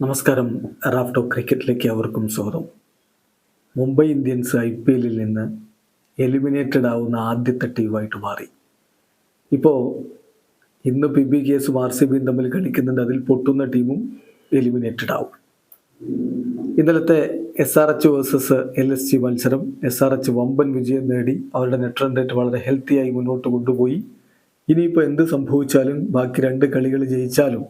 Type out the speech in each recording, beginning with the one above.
നമസ്കാരം. റാഫ്റ്റോ ക്രിക്കറ്റിലേക്ക് അവർക്കും സ്വാഗതം. മുംബൈ ഇന്ത്യൻസ് ഐ പി എല്ലിൽ നിന്ന് എലിമിനേറ്റഡ് ആവുന്ന ആദ്യത്തെ ടീമായിട്ട് മാറി. ഇപ്പോൾ ഇന്ന് പി ബി കേസും ആർ സി ബിയും തമ്മിൽ കളിക്കുന്നുണ്ട്. അതിൽ പൊട്ടുന്ന ടീമും എലിമിനേറ്റഡ് ആവും. ഇന്നലത്തെ S R H versus L S G മത്സരം എസ് ആർ എച്ച് വമ്പൻ വിജയം നേടി അവരുടെ നെറ്റ് റൺ റേറ്റ് വളരെ ഹെൽത്തിയായി മുന്നോട്ട് കൊണ്ടുപോയി. ഇനിയിപ്പോൾ എന്ത് സംഭവിച്ചാലും ബാക്കി രണ്ട് കളികൾ ജയിച്ചാലും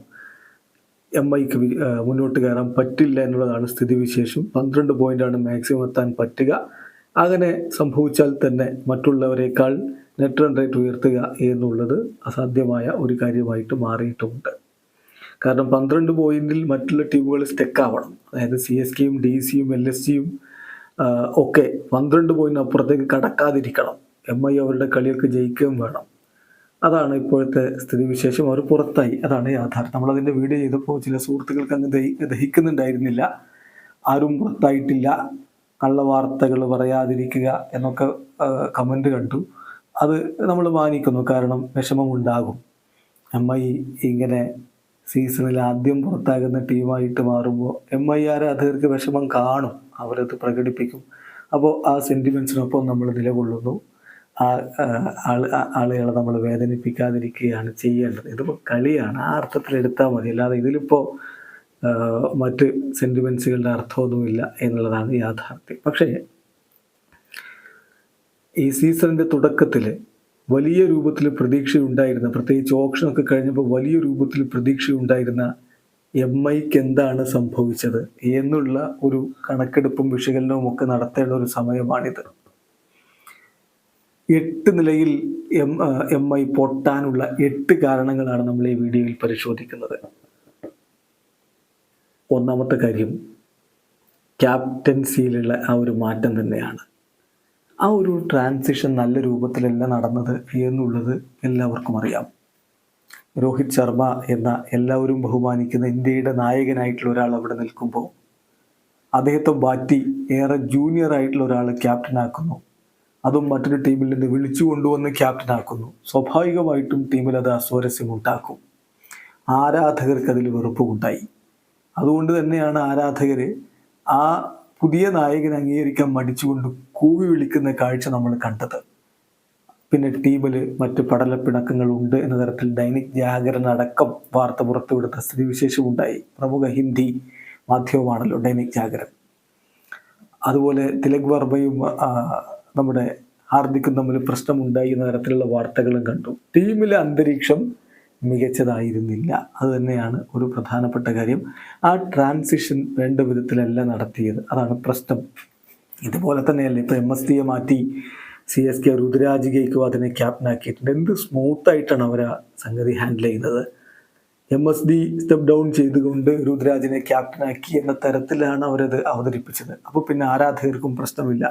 എം ഐക്ക് മുന്നോട്ട് കയറാൻ പറ്റില്ല എന്നുള്ളതാണ് സ്ഥിതിവിശേഷം. പന്ത്രണ്ട് പോയിന്റാണ് മാക്സിമം എത്താൻ പറ്റുക. അങ്ങനെ സംഭവിച്ചാൽ തന്നെ മറ്റുള്ളവരെക്കാൾ നെറ്റ് റൺ റേറ്റ് ഉയർത്തുക എന്നുള്ളത് അസാധ്യമായ ഒരു കാര്യമായിട്ട് മാറിയിട്ടുമുണ്ട്. കാരണം പന്ത്രണ്ട് പോയിന്റിൽ മറ്റുള്ള ടീമുകൾ സ്റ്റെക്ക് ആവണം. അതായത് സി എസ് കെയും ഡി സിയും എൽ എസ് സിയും ഒക്കെ പന്ത്രണ്ട് പോയിന്റ് അപ്പുറത്തേക്ക് കടക്കാതിരിക്കണം. എം ഐ അവരുടെ കളിയൊക്കെ ജയിക്കുകയും വേണം. അതാണ് ഇപ്പോഴത്തെ സ്ഥിതിവിശേഷം. അവർ പുറത്തായി. അതാണ് യാഥാർത്ഥ്യം. നമ്മളതിന്റെ വീഡിയോ ചെയ്തപ്പോൾ ചില സുഹൃത്തുക്കൾക്ക് അങ്ങ് ദഹി ദഹിക്കുന്നുണ്ടായിരുന്നില്ല. ആരും പുറത്തായിട്ടില്ല. കള്ളവാർത്തകൾ പറയാതിരിക്കുക എന്നൊക്കെ കമന്റ് കണ്ടു. അത് നമ്മൾ മാനിക്കുന്നു. കാരണം വിഷമമുണ്ടാകും. എം ഐ ഇങ്ങനെ സീസണിൽ ആദ്യം പുറത്താകുന്ന ടീമായിട്ട് മാറുമ്പോൾ എം ഐ ആരാധകർക്ക് വിഷമം കാണും. അവരത് പ്രകടിപ്പിക്കും. അപ്പോൾ ആ സെന്റിമെൻസിനൊപ്പം നമ്മൾ നിലകൊള്ളുന്നു. ആളുകളെ നമ്മൾ വേദനിപ്പിക്കാതിരിക്കുകയാണ് ചെയ്യേണ്ടത്. ഇതിപ്പോൾ കളിയാണ്. ആ അർത്ഥത്തിൽ എടുത്താൽ മതി. അല്ലാതെ ഇതിലിപ്പോൾ മറ്റ് സെന്റിമെൻസുകളുടെ അർത്ഥമൊന്നുമില്ല എന്നുള്ളതാണ് യാഥാർത്ഥ്യം. പക്ഷേ ഈ സീസണിന്റെ തുടക്കത്തിൽ വലിയ രൂപത്തിൽ പ്രതീക്ഷയുണ്ടായിരുന്ന പ്രത്യേകിച്ച് ഓപ്ഷനൊക്കെ കഴിഞ്ഞപ്പോൾ വലിയ രൂപത്തിൽ പ്രതീക്ഷയുണ്ടായിരുന്ന എം ഐക്ക് എന്താണ് സംഭവിച്ചത് എന്നുള്ള ഒരു കണക്കെടുപ്പും വിശകലനവും ഒക്കെ നടത്തേണ്ട ഒരു സമയമാണിത്. എട്ട് നിലയിൽ എം എം ഐ പൊട്ടാനുള്ള എട്ട് കാരണങ്ങളാണ് നമ്മൾ ഈ വീഡിയോയിൽ പരിശോധിക്കുന്നത്. ഒന്നാമത്തെ കാര്യം ക്യാപ്റ്റൻസിയിലുള്ള ആ ഒരു മാറ്റം തന്നെയാണ്. ആ ഒരു ട്രാൻസിഷൻ നല്ല രൂപത്തിലല്ല നടന്നത് എന്നുള്ളത് എല്ലാവർക്കും അറിയാം. രോഹിത് ശർമ്മ എന്ന എല്ലാവരും ബഹുമാനിക്കുന്ന ഇന്ത്യയുടെ നായകനായിട്ടുള്ള ഒരാൾ അവിടെ നിൽക്കുമ്പോൾ അദ്ദേഹത്തെ ബാറ്റി ഏറെ ജൂനിയർ ആയിട്ടുള്ള ഒരാൾ ക്യാപ്റ്റനാക്കുന്നു അതും മറ്റൊരു ടീമിൽ നിന്ന് വിളിച്ചു കൊണ്ടുവന്ന് ക്യാപ്റ്റനാക്കുന്നു സ്വാഭാവികമായിട്ടും ടീമിൽ അത് അസ്വാരസ്യം ഉണ്ടാക്കും ആരാധകർക്ക് അതിൽ വെറുപ്പുണ്ടായി അതുകൊണ്ട് തന്നെയാണ് ആരാധകർ ആ പുതിയ നായകനെ അംഗീകരിക്കാൻ മടിച്ചുകൊണ്ട് കൂവി വിളിക്കുന്ന കാഴ്ച നമ്മൾ കണ്ടത്. പിന്നെ ടീമിൽ മറ്റ് പടലപ്പിണക്കങ്ങളുണ്ട് എന്ന തരത്തിൽ ദൈനിക് ജാഗരൻ അടക്കം വാർത്ത പുറത്തുവിടുന്ന സ്ഥിതിവിശേഷം ഉണ്ടായി പ്രമുഖ ഹിന്ദി മാധ്യമമാണല്ലോ ദൈനിക് ജാഗരൻ. അതുപോലെ തിലക് വർമ്മയും നമ്മുടെ ഹാർദിക്കും തമ്മിൽ പ്രശ്നമുണ്ടായി എന്ന തരത്തിലുള്ള വാർത്തകളും കണ്ടു. ടീമിലെ അന്തരീക്ഷം മികച്ചതായിരുന്നില്ല. അത് തന്നെയാണ് ഒരു പ്രധാനപ്പെട്ട കാര്യം. ആ ട്രാൻസിഷൻ വേണ്ട വിധത്തിലല്ല നടത്തിയത്. അതാണ് പ്രശ്നം. ഇതുപോലെ തന്നെയല്ലേ ഇപ്പോൾ എം എസ് ഡിയെ മാറ്റി സി എസ് കെ രുദ്രാജ് ഗെയ്ക്കും അതിനെ ക്യാപ്റ്റനാക്കിയിട്ടുണ്ട് എന്ത് സ്മൂത്തായിട്ടാണ് അവർ ആ സംഗതി ഹാൻഡിൽ ചെയ്യുന്നത്? M S D step down ചെയ്തുകൊണ്ട് രുദ്രാജിനെ ക്യാപ്റ്റനാക്കി എന്ന തരത്തിലാണ് അവരത് അവതരിപ്പിച്ചത്. അപ്പോൾ പിന്നെ ആരാധകർക്കും പ്രശ്നമില്ല.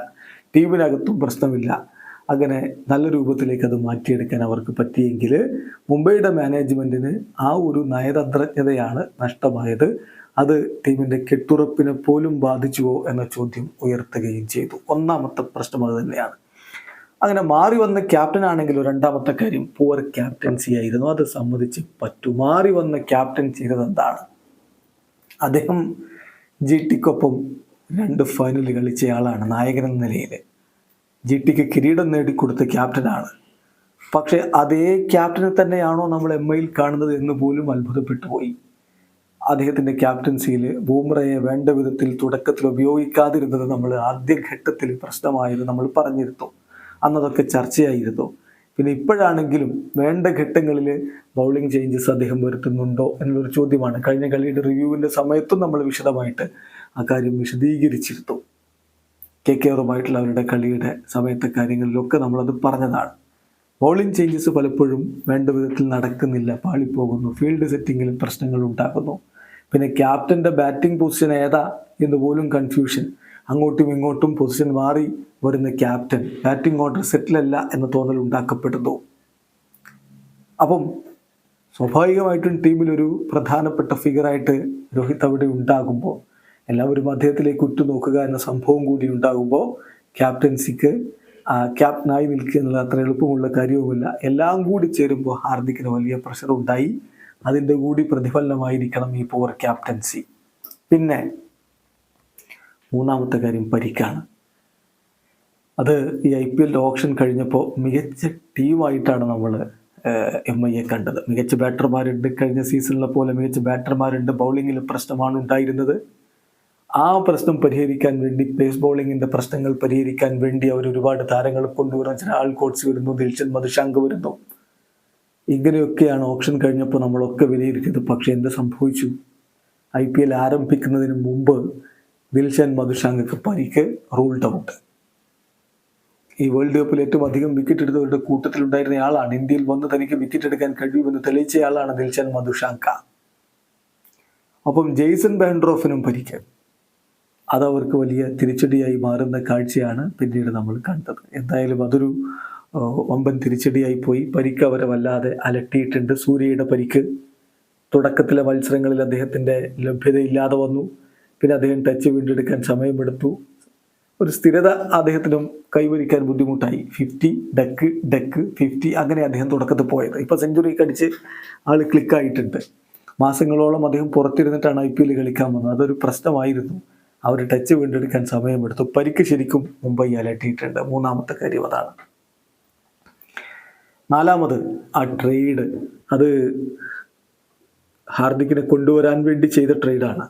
ടീമിനകത്തും പ്രശ്നമില്ല. അങ്ങനെ നല്ല രൂപത്തിലേക്ക് അത് മാറ്റിയെടുക്കാൻ അവർക്ക് പറ്റിയെങ്കിൽ മുംബൈയുടെ മാനേജ്മെന്റിന് ആ ഒരു നയതന്ത്രജ്ഞതയാണ് നഷ്ടമായത്. അത് ടീമിന്റെ കെട്ടുറപ്പിനെ പോലും ബാധിച്ചുവോ എന്ന ചോദ്യം ഉയർത്തുകയും ചെയ്തു. ഒന്നാമത്തെ പ്രശ്നം അത് തന്നെയാണ്. അങ്ങനെ മാറി വന്ന ക്യാപ്റ്റൻ ആണെങ്കിലും രണ്ടാമത്തെ കാര്യം പൂവർ ക്യാപ്റ്റൻസി ആയിരുന്നു. അത് സമ്മതിച്ച് പറ്റൂ. മാറി വന്ന ക്യാപ്റ്റൻ ചെയ്തത് എന്താണ്? അദ്ദേഹം ജി ടിക്കൊപ്പം രണ്ട് ഫൈനൽ കളിച്ചയാളാണ് നായകൻ എന്ന നിലയിൽ ജി ടിക്ക് കിരീടം നേടിക്കൊടുത്ത ക്യാപ്റ്റനാണ് പക്ഷെ അതേ ക്യാപ്റ്റനെ തന്നെയാണോ നമ്മൾ എം ഐയിൽ കാണുന്നത് എന്ന് പോലും അത്ഭുതപ്പെട്ടു പോയി. അദ്ദേഹത്തിന്റെ ക്യാപ്റ്റൻസിയിൽ ബൂമ്രയെ വേണ്ട വിധത്തിൽ തുടക്കത്തിൽ ഉപയോഗിക്കാതിരുന്നത് നമ്മൾ ആദ്യഘട്ടത്തിൽ പ്രശ്നമായിരുന്നു നമ്മൾ പറഞ്ഞിരുന്നു. അന്നതൊക്കെ ചർച്ചയായിരുന്നു. പിന്നെ ഇപ്പോഴാണെങ്കിലും വേണ്ട ഘട്ടങ്ങളിൽ ബൗളിംഗ് ചേഞ്ചസ് അദ്ദേഹം വരുത്തുന്നുണ്ടോ എന്നൊരു ചോദ്യമാണ്. കഴിഞ്ഞ കളിയുടെ റിവ്യൂവിന്റെ സമയത്തും നമ്മൾ വിശദമായിട്ട് ആ കാര്യം വിശദീകരിച്ചിരുന്നു. കെ കെയറുമായിട്ടുള്ള അവരുടെ കളിയുടെ സമയത്തെ കാര്യങ്ങളിലൊക്കെ നമ്മളത് പറഞ്ഞതാണ്. ബോളിംഗ് ചേഞ്ചസ് പലപ്പോഴും വേണ്ട വിധത്തിൽ നടക്കുന്നില്ല. പാളിപ്പോകുന്നു. ഫീൽഡ് സെറ്റിങ്ങിലും പ്രശ്നങ്ങൾ ഉണ്ടാകുന്നു. പിന്നെ ക്യാപ്റ്റന്റെ ബാറ്റിംഗ് പൊസിഷൻ ഏതാ എന്ന് പോലും കൺഫ്യൂഷൻ അങ്ങോട്ടും ഇങ്ങോട്ടും പൊസിഷൻ മാറി വരുന്ന ക്യാപ്റ്റൻ ബാറ്റിംഗ് ഓർഡർ സെറ്റിലല്ല എന്ന തോന്നൽ ഉണ്ടാക്കപ്പെടുന്നു. അപ്പം സ്വാഭാവികമായിട്ടും ടീമിലൊരു പ്രധാനപ്പെട്ട ഫിഗറായിട്ട് രോഹിത് അവിടെ ഉണ്ടാകുമ്പോൾ എല്ലാവരും അദ്ദേഹത്തിലേക്ക് ഉറ്റുനോക്കുക എന്ന സംഭവം കൂടി ഉണ്ടാകുമ്പോൾ ക്യാപ്റ്റൻസിക്ക് ക്യാപ്റ്റനായി നിൽക്കുക എന്നുള്ള അത്ര എളുപ്പമുള്ള കാര്യവുമില്ല. എല്ലാം കൂടി ചേരുമ്പോൾ ഹാർദിക്കിന് വലിയ പ്രഷർ ഉണ്ടായി അതിന്റെ കൂടി പ്രതിഫലനമായിരിക്കണം ഈ പോർ ക്യാപ്റ്റൻസി പിന്നെ മൂന്നാമത്തെ കാര്യം പരിക്കാണ്. അത് ഈ ഐ പി എൽ ഓപ്ഷൻ കഴിഞ്ഞപ്പോൾ മികച്ച ടീമായിട്ടാണ് നമ്മൾ എം ഐയെ കണ്ടത്. മികച്ച ബാറ്റർമാരുണ്ട് കഴിഞ്ഞ സീസണിലെ പോലെ മികച്ച ബാറ്റർമാരുണ്ട് ബൗളിങ്ങിൽ പ്രശ്നമാണ് ഉണ്ടായിരുന്നത്. ആ പ്രശ്നം പരിഹരിക്കാൻ വേണ്ടി പേസ് ബോളിങ്ങിന്റെ പ്രശ്നങ്ങൾ പരിഹരിക്കാൻ വേണ്ടി അവർ ഒരുപാട് താരങ്ങൾ കൊണ്ടുവരുന്ന ചില ആൾ കോട്സ് വരുന്നു. ദിൽഷൻ മധുശാങ്ക് വരുന്നു. ഇങ്ങനെയൊക്കെയാണ് ഓപ്ഷൻ കഴിഞ്ഞപ്പോൾ നമ്മളൊക്കെ വിലയിരുത്തിയത്. പക്ഷേ എന്ത് സംഭവിച്ചു? ഐ പി എൽ ആരംഭിക്കുന്നതിന് മുമ്പ് ദിൽഷൻ മധുശാങ്കക്ക് പരിക്ക് റൂൾഡ് ഔട്ട് ഈ വേൾഡ് കപ്പിൽ ഏറ്റവും അധികം വിക്കറ്റ് എടുത്തവരുടെ കൂട്ടത്തിലുണ്ടായിരുന്ന ആളാണ്. ഇന്ത്യയിൽ വന്ന് തനിക്ക് വിക്കറ്റ് എടുക്കാൻ കഴിയുമെന്ന് തെളിയിച്ചയാളാണ് ദിൽഷൻ മധുശാങ്ക. അപ്പം ജെയ്സൺ ബാൻഡ്രോഫിനും പരിക്ക് അത് അവർക്ക് വലിയ തിരിച്ചടിയായി മാറുന്ന കാഴ്ചയാണ് പിന്നീട് നമ്മൾ കണ്ടത്. എന്തായാലും അതൊരു വമ്പൻ തിരിച്ചടിയായി പോയി. പരിക്ക് അവരെ വല്ലാതെ അലട്ടിയിട്ടുണ്ട്. സൂര്യയുടെ പരിക്ക് തുടക്കത്തിലെ മത്സരങ്ങളിൽ അദ്ദേഹത്തിന്റെ ലഭ്യതയില്ലാതെ വന്നു. പിന്നെ അദ്ദേഹം ടച്ച് വീണ്ടെടുക്കാൻ സമയമെടുത്തു. ഒരു സ്ഥിരത അദ്ദേഹത്തിനും കൈവരിക്കാൻ ബുദ്ധിമുട്ടായി. ഫിഫ്റ്റി ഡക്ക് ഡക്ക് ഫിഫ്റ്റി അങ്ങനെ അദ്ദേഹം തുടക്കത്തിൽ പോയത്. ഇപ്പോൾ സെഞ്ചുറി കടിച്ച് ആൾ ക്ലിക്കായിട്ടുണ്ട്. മാസങ്ങളോളം അദ്ദേഹം പുറത്തിരുന്നിട്ടാണ് ഐ പി എൽ കളിക്കാൻ വന്നത്. അതൊരു പ്രശ്നമായിരുന്നു. അവർ ടച്ച് വീണ്ടെടുക്കാൻ സമയമെടുത്തു. പരിക്ക് ശരിക്കും മുംബൈ അലട്ടിയിട്ടുണ്ട്. മൂന്നാമത്തെ കാര്യം അതാണ്. നാലാമത് ആ ട്രേഡ് അത് ഹാർദിക്കിനെ കൊണ്ടുവരാൻ വേണ്ടി ചെയ്ത ട്രേഡാണ്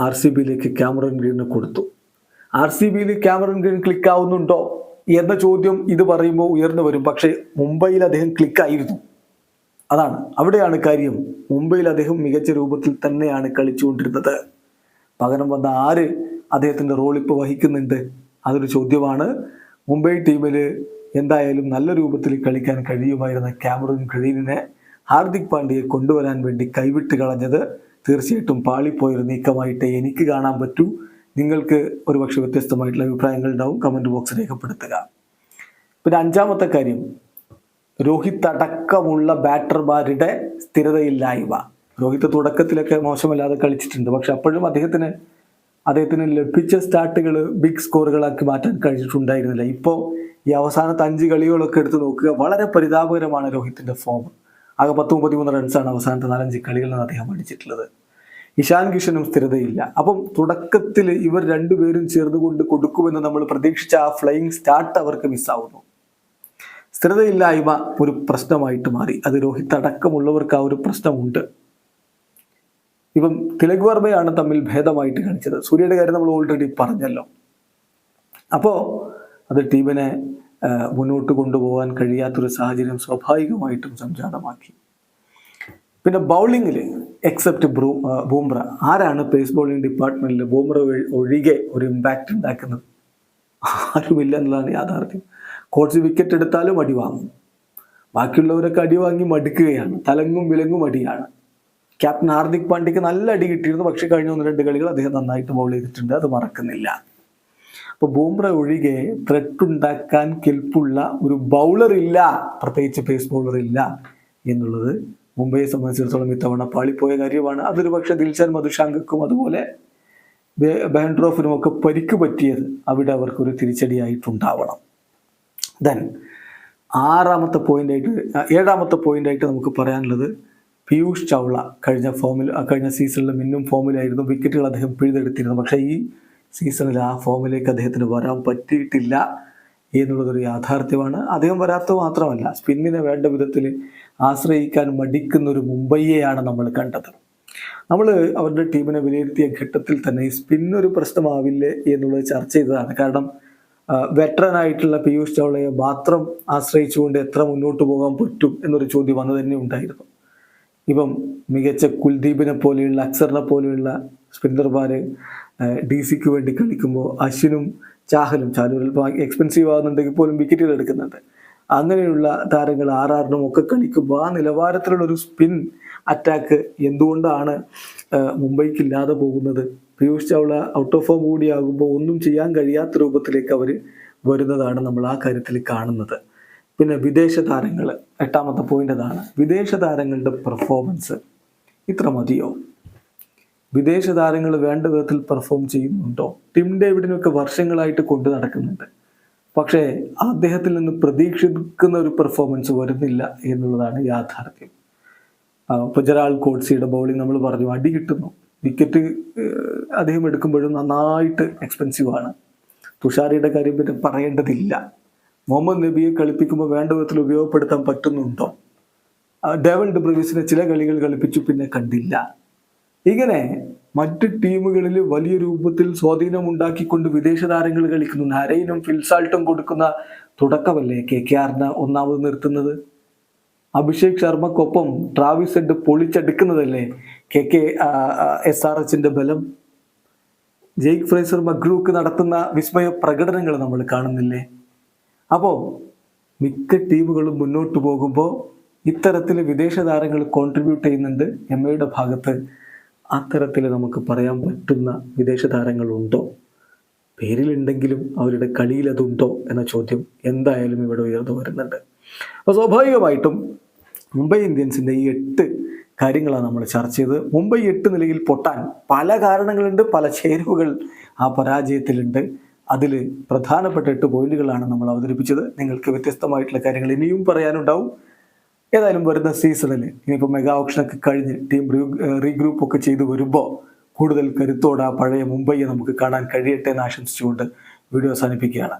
ആർ സി ബിയിലേക്ക് ക്യാമറൻ ഗ്രീന് കൊടുത്തു. ആർ സി ബിയിൽ ക്യാമറൻ ഗ്രീൻ ക്ലിക്കാവുന്നുണ്ടോ എന്ന ചോദ്യം ഇത് പറയുമ്പോൾ ഉയർന്നു വരും. പക്ഷേ മുംബൈയിൽ അദ്ദേഹം ക്ലിക്കായിരുന്നു അതാണ്. അവിടെയാണ് കാര്യം. മുംബൈയിൽ അദ്ദേഹം മികച്ച രൂപത്തിൽ തന്നെയാണ് കളിച്ചുകൊണ്ടിരുന്നത്. പകരം വന്ന ആര് അദ്ദേഹത്തിന്റെ റോൾ ഇപ്പോൾ വഹിക്കുന്നുണ്ട്? അതൊരു ചോദ്യമാണ്. മുംബൈ ടീമിൽ എന്തായാലും നല്ല രൂപത്തിൽ കളിക്കാൻ കഴിയുമായിരുന്ന ക്യാമറൂൺ ഗ്രീനിനെ ഹാർദിക് പാണ്ഡ്യയെ കൊണ്ടുവരാൻ വേണ്ടി കൈവിട്ട് കളഞ്ഞത് തീർച്ചയായിട്ടും പാളിപ്പോയൊരു നീക്കമായിട്ട് എനിക്ക് കാണാൻ പറ്റൂ. നിങ്ങൾക്ക് ഒരുപക്ഷെ വ്യത്യസ്തമായിട്ടുള്ള അഭിപ്രായങ്ങൾ ഉണ്ടാവും. കമന്റ് ബോക്സ് രേഖപ്പെടുത്തുക. പിന്നെ അഞ്ചാമത്തെ കാര്യം. രോഹിത് അടക്കമുള്ള ബാറ്റർമാരുടെ സ്ഥിരതയില്ലായ്മ. രോഹിത് തുടക്കത്തിലൊക്കെ മോശമല്ലാതെ കളിച്ചിട്ടുണ്ട്. പക്ഷെ അപ്പോഴും അദ്ദേഹത്തിന് അദ്ദേഹത്തിന് ലഭിച്ച സ്റ്റാർട്ടുകൾ ബിഗ് സ്കോറുകളാക്കി മാറ്റാൻ കഴിഞ്ഞിട്ടുണ്ടായിരുന്നില്ല. ഇപ്പോൾ ഈ അവസാനത്തെ അഞ്ച് കളികളൊക്കെ എടുത്ത് നോക്കുക വളരെ പരിതാപകരമാണ് രോഹിത്തിന്റെ ഫോം ആകെ പത്ത് മുപ്പത്തിമൂന്ന് റൺസാണ് അവസാനത്തെ നാലഞ്ച് കളികളിൽ നിന്ന് അദ്ദേഹം അടിച്ചിട്ടുള്ളത്. ഇഷാൻ കിഷനും സ്ഥിരതയില്ല. അപ്പം തുടക്കത്തിൽ ഇവർ രണ്ടുപേരും ചേർന്നുകൊണ്ട് കൊടുക്കുമെന്ന് നമ്മൾ പ്രതീക്ഷിച്ച ആ ഫ്ലൈയിങ് സ്റ്റാർട്ട് അവർക്ക് മിസ്സാവുന്നു സ്ഥിരതയില്ലായ്മ ഒരു പ്രശ്നമായിട്ട് മാറി. അത് രോഹിത് അടക്കമുള്ളവർക്ക് ആ ഒരു പ്രശ്നമുണ്ട്. ഇപ്പം തിലക് വർമ്മയാണ് തമ്മിൽ ഭേദമായിട്ട് കാണിച്ചത്. സൂര്യയുടെ കാര്യം നമ്മൾ ഓൾറെഡി പറഞ്ഞല്ലോ. അപ്പോൾ അത് ടീമിനെ മുന്നോട്ട് കൊണ്ടുപോകാൻ കഴിയാത്തൊരു സാഹചര്യം സ്വാഭാവികമായിട്ടും സംജാതമാക്കി. പിന്നെ ബൗളിങ്ങിൽ എക്സെപ്റ്റ് ബ്രൂ ബൂംറ. ആരാണ് പേസ് ബൗളിംഗ് ഡിപ്പാർട്ട്മെന്റിൽ ബൂംറ ഒഴികെ ഒരു ഇമ്പാക്റ്റ് ഉണ്ടാക്കുന്നത്? ആരുമില്ല എന്നുള്ളതാണ് യാഥാർത്ഥ്യം. കോച്ച് വിക്കറ്റ് എടുത്താലും അടി വാങ്ങും. ബാക്കിയുള്ളവരൊക്കെ അടി വാങ്ങി മടുക്കുകയാണ്. തലങ്ങും വിലങ്ങും അടിയാണ്. ക്യാപ്റ്റൻ ഹാർദിക് പാണ്ഡ്യക്ക് നല്ല അടി കിട്ടിയിരുന്നു. പക്ഷേ കഴിഞ്ഞ ഒന്ന് രണ്ട് കളികൾ അദ്ദേഹം നന്നായിട്ട് ബൗൾ ചെയ്തിട്ടുണ്ട്. അത് മറക്കുന്നില്ല. അപ്പോൾ ബൂംറ ഒഴികെ ത്രെട്ട് ഉണ്ടാക്കാൻ കെൽപ്പുള്ള ഒരു ബൗളർ ഇല്ല. പ്രത്യേകിച്ച് പേസ് ബൗളർ ഇല്ല എന്നുള്ളത് മുംബൈയെ സംബന്ധിച്ചിടത്തോളം ഇത്തവണ പാളിപ്പോയ കാര്യമാണ്. അതൊരു പക്ഷെ ദിൽഷൻ മധുശാങ്കക്കും അതുപോലെ ബാൻഡ്രോഫിനും ഒക്കെ പരിക്ക് പറ്റിയത് അവിടെ അവർക്കൊരു തിരിച്ചടിയായിട്ടുണ്ടാവണം. ദെൻ ആറാമത്തെ പോയിന്റായിട്ട് ഏഴാമത്തെ പോയിന്റായിട്ട് നമുക്ക് പറയാനുള്ളത് പീയൂഷ് ചൗള കഴിഞ്ഞ ഫോമിൽ കഴിഞ്ഞ സീസണിൽ മിന്നും ഫോമിലായിരുന്നു വിക്കറ്റുകൾ അദ്ദേഹം പിഴുതെടുത്തിരുന്നു പക്ഷേ ഈ സീസണിൽ ആ ഫോമിലേക്ക് അദ്ദേഹത്തിന് വരാൻ പറ്റിയിട്ടില്ല എന്നുള്ളതൊരു യാഥാർത്ഥ്യമാണ്. അദ്ദേഹം വരാത്തത് മാത്രമല്ല സ്പിന്നിനെ വേണ്ട വിധത്തിൽ ആശ്രയിക്കാൻ മടിക്കുന്ന ഒരു മുംബൈയെയാണ് നമ്മൾ കണ്ടത്. നമ്മൾ അവരുടെ ടീമിനെ വിലയിരുത്തിയ ഘട്ടത്തിൽ തന്നെ ഈ സ്പിന്നൊരു പ്രശ്നമാവില്ലേ എന്നുള്ളത് ചർച്ച ചെയ്തതാണ്. കാരണം വെറ്ററൻ ആയിട്ടുള്ള പീയൂഷ് ചൗളയെ മാത്രം ആശ്രയിച്ചുകൊണ്ട് എത്ര മുന്നോട്ട് പോകാൻ പറ്റും എന്നൊരു ചോദ്യം വന്നു തന്നെ ഉണ്ടായിരുന്നു. ഇപ്പം മികച്ച കുൽദീപിനെ പോലെയുള്ള അക്സറിനെ പോലെയുള്ള സ്പിന്നർമാർ ഡി സിക്ക് വേണ്ടി കളിക്കുമ്പോൾ അശ്വിനും ചാഹലും ചാലൂരിൽ എക്സ്പെൻസീവ് ആകുന്നുണ്ടെങ്കിൽ പോലും വിക്കറ്റുകൾ എടുക്കുന്നുണ്ട്. അങ്ങനെയുള്ള താരങ്ങൾ ആർ ആറിനും ഒക്കെ കളിക്കുമ്പോൾ ആ നിലവാരത്തിലുള്ള ഒരു സ്പിൻ അറ്റാക്ക് എന്തുകൊണ്ടാണ് മുംബൈക്ക് ഇല്ലാതെ പോകുന്നത്? Piyush Chawla out of form കൂടിയാകുമ്പോൾ ഒന്നും ചെയ്യാൻ കഴിയാത്ത രൂപത്തിലേക്ക് അവർ വരുന്നതാണ് നമ്മൾ ആ കാര്യത്തിൽ കാണുന്നത്. പിന്നെ വിദേശ താരങ്ങൾ എട്ടാമത്തെ പോയിന്റ് അതാണ് വിദേശ താരങ്ങളുടെ പെർഫോമൻസ് ഇത്ര മതിയോ? വിദേശ താരങ്ങൾ വേണ്ട വിധത്തിൽ പെർഫോം ചെയ്യുന്നുണ്ടോ? ടിം ഡേവിഡിനൊക്കെ വർഷങ്ങളായിട്ട് കൊണ്ടു നടക്കുന്നുണ്ട്. പക്ഷേ അദ്ദേഹത്തിൽ നിന്ന് പ്രതീക്ഷിക്കുന്ന ഒരു പെർഫോമൻസ് വരുന്നില്ല എന്നുള്ളതാണ് യാഥാർത്ഥ്യം. ഇപ്പോൾ ജെറാൾ കോട്സിയുടെ ബൗളിംഗ് നമ്മൾ പറഞ്ഞു അടി കിട്ടുന്നു. വിക്കറ്റ് അദ്ദേഹം എടുക്കുമ്പോഴും നന്നായിട്ട് എക്സ്പെൻസീവ് ആണ്. തുഷാരിയുടെ കാര്യം പിന്നെ പറയേണ്ടതില്ല. മുഹമ്മദ് നബിയെ കളിപ്പിക്കുമ്പോൾ വേണ്ട വിധത്തിൽ ഉപയോഗപ്പെടുത്താൻ പറ്റുന്നുണ്ടോ? ഡേവൽ ഡബ്രവിസിനെ ചില കളികൾ കളിപ്പിച്ചു പിന്നെ കണ്ടില്ല. ഇങ്ങനെ മറ്റ് ടീമുകളിൽ വലിയ രൂപത്തിൽ സ്വാധീനം ഉണ്ടാക്കിക്കൊണ്ട് വിദേശ താരങ്ങൾ കളിക്കുന്നു. നരയിനും ഫിൽസാൾട്ടും കൊടുക്കുന്ന തുടക്കമല്ലേ കെ കെ ആറിന് ഒന്നാമത് നിർത്തുന്നത്? അഭിഷേക് ശർമ്മക്കൊപ്പം ട്രാവിസ് ഹെഡ് പൊളിച്ചെടുക്കുന്നതല്ലേ കെ കെ എസ് ആർ എച്ചിന്റെ ബലം? ജെയ്ക് ഫ്രൈസർ മഗ്രൂക്ക് നടത്തുന്ന വിസ്മയ പ്രകടനങ്ങൾ നമ്മൾ കാണുന്നില്ലേ? അപ്പോൾ മിക്ക ടീമുകളും മുന്നോട്ട് പോകുമ്പോൾ ഇത്തരത്തിൽ വിദേശ താരങ്ങൾ കോൺട്രിബ്യൂട്ട് ചെയ്യുന്നുണ്ട് എം എയുടെ ഭാഗത്ത് അത്തരത്തിൽ നമുക്ക് പറയാൻ പറ്റുന്ന വിദേശ താരങ്ങളുണ്ടോ പേരിലുണ്ടെങ്കിലും അവരുടെ കളിയിൽ അതുണ്ടോ എന്ന ചോദ്യം എന്തായാലും ഇവിടെ ഉയർന്നു വരുന്നുണ്ട്. അപ്പോൾ സ്വാഭാവികമായിട്ടും മുംബൈ ഇന്ത്യൻസിന്റെ ഈ എട്ട് കാര്യങ്ങളാണ് നമ്മൾ ചർച്ച ചെയ്തത്. മുംബൈ എട്ട് നിലയിൽ പൊട്ടാൻ പല കാരണങ്ങളുണ്ട് പല ചേരുവകൾ ആ പരാജയത്തിലുണ്ട്. അതിൽ പ്രധാനപ്പെട്ട എട്ട് പോയിന്റുകളാണ് നമ്മൾ അവതരിപ്പിച്ചത്. നിങ്ങൾക്ക് വ്യത്യസ്തമായിട്ടുള്ള കാര്യങ്ങൾ ഇനിയും പറയാനുണ്ടാവും. ഏതായാലും വരുന്ന സീസണിൽ ഇനിയിപ്പോൾ മെഗാ ഓപ്ഷനൊക്കെ കഴിഞ്ഞ് ടീം റീഗ്രൂപ്പ് ഒക്കെ ചെയ്തു വരുമ്പോൾ കൂടുതൽ കരുത്തോടെ ആ പഴയ മുംബൈയെ നമുക്ക് കാണാൻ കഴിയട്ടെ എന്ന് ആശംസിച്ചുകൊണ്ട് വീഡിയോ അവസാനിപ്പിക്കുകയാണ്.